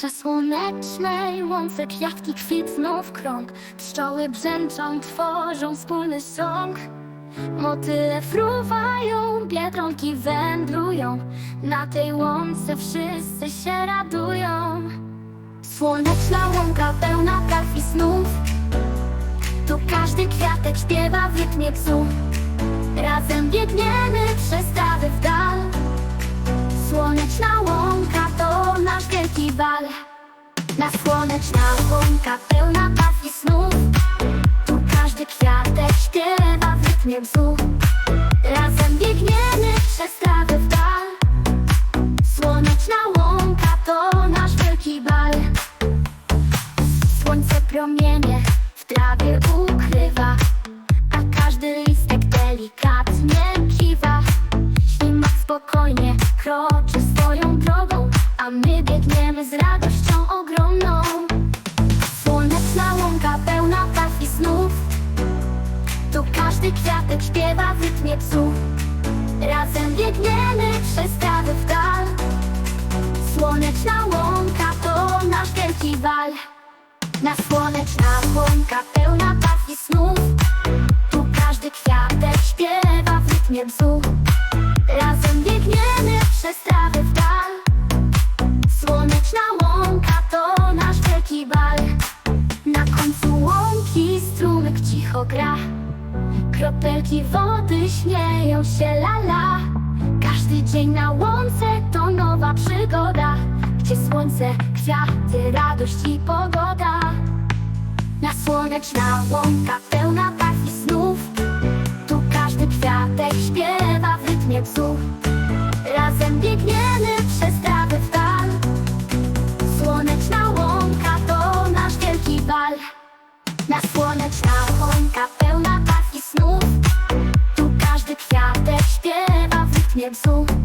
Czas słonecznej łące kwiatki kwitną w krąg. Pszczoły brzęczą, tworzą wspólny sąg Motyle fruwają, biedronki wędrują. Na tej łące wszyscy się radują. Słoneczna łąka pełna praw i snów. Tu każdy kwiatek śpiewa w rytmie psu. Razem biegniemy wielki bal. Na słoneczna łąka pełna baw i snów. Tu każdy kwiatek śpiewa w rytmie bzu My biegniemy z radością ogromną. Słoneczna łąka pełna baw i snów. Tu każdy kwiatek śpiewa w rytmie psu. Razem biegniemy przez trawy w dal. Słoneczna łąka to nasz wielki bal. Na słoneczna łąka pełna baw i snów. Tu każdy kwiatek śpiewa w rytmie bzu gra. Kropelki wody śmieją się lala Każdy dzień na łące to nowa przygoda. Gdzie słońce, kwiaty, radość i pogoda. Na słoneczna łąka pełna vibe so